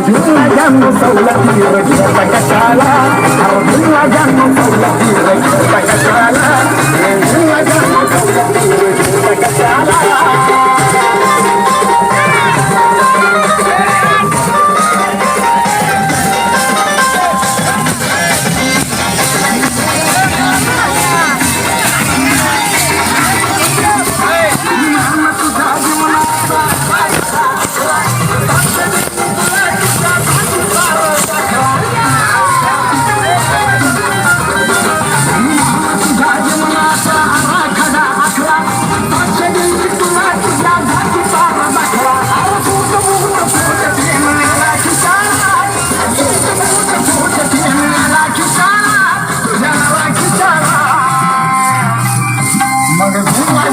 अर्जुनला जाणू सवलती रचित कशाला अर्जुनला जाणू सवलती रचित कशाला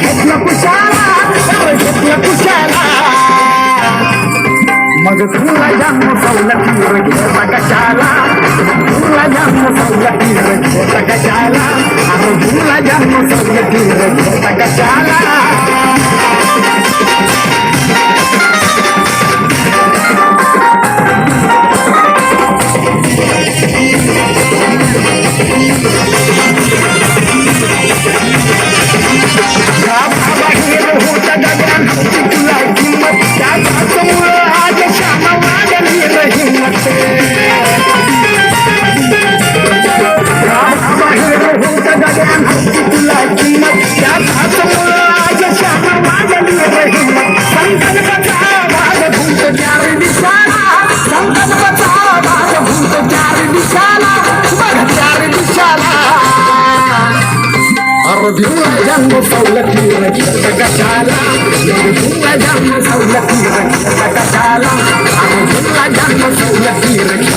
जन्म सवलती रगता कशाला तुला जन्म सवलती रगता कशाला कशाला मग तुला जन्म सवलती रगेता कशाला तुला जन्म सवलती रगेता कशाला अरे तुला जन्म सवलती रगेता अर्जुनला जन्म सवलती रगता कशाला अर्जुनला जन्म सवलती रगता कशाला अर्जुनला जन्म सवलती रगता